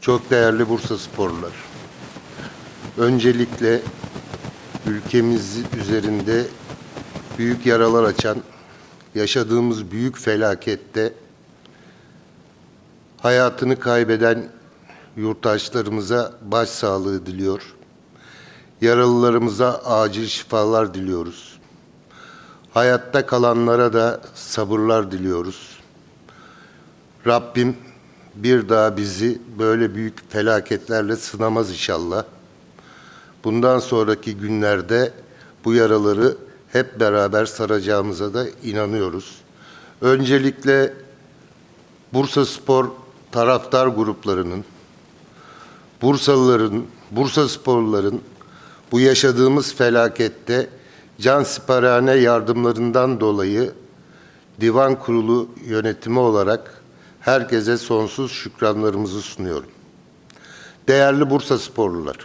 Çok değerli Bursa sporlular. Öncelikle ülkemiz üzerinde büyük yaralar açan, yaşadığımız büyük felakette hayatını kaybeden yurttaşlarımıza başsağlığı diliyor. Yaralılarımıza acil şifalar diliyoruz. Hayatta kalanlara da sabırlar diliyoruz. Rabbim bir daha bizi böyle büyük felaketlerle sınamaz inşallah. Bundan sonraki günlerde bu yaraları hep beraber saracağımıza da inanıyoruz. Öncelikle Bursa Spor taraftar gruplarının, Bursalıların, Bursa sporluların bu yaşadığımız felakette can siparhane yardımlarından dolayı Divan Kurulu yönetimi olarak herkese sonsuz şükranlarımızı sunuyorum. Değerli Bursa sporlular,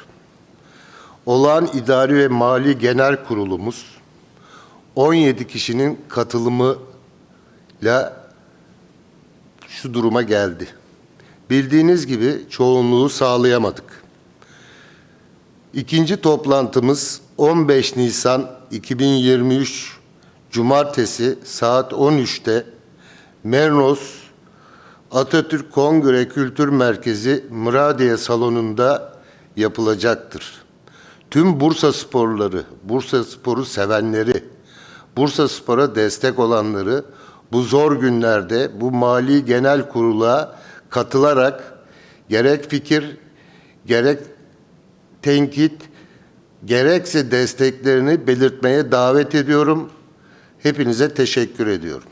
olağan idari ve mali genel kurulumuz 17 kişinin katılımıyla şu duruma geldi. Bildiğiniz gibi çoğunluğu sağlayamadık. İkinci toplantımız 15 Nisan 2023 Cumartesi saat 13'te Mernos Atatürk Kongre Kültür Merkezi Mıradiye Salonu'nda yapılacaktır. Tüm Bursa sporları, Bursa sporu sevenleri, Bursa spora destek olanları bu zor günlerde bu mali genel kurula katılarak gerek fikir, gerek tenkit, gerekse desteklerini belirtmeye davet ediyorum. Hepinize teşekkür ediyorum.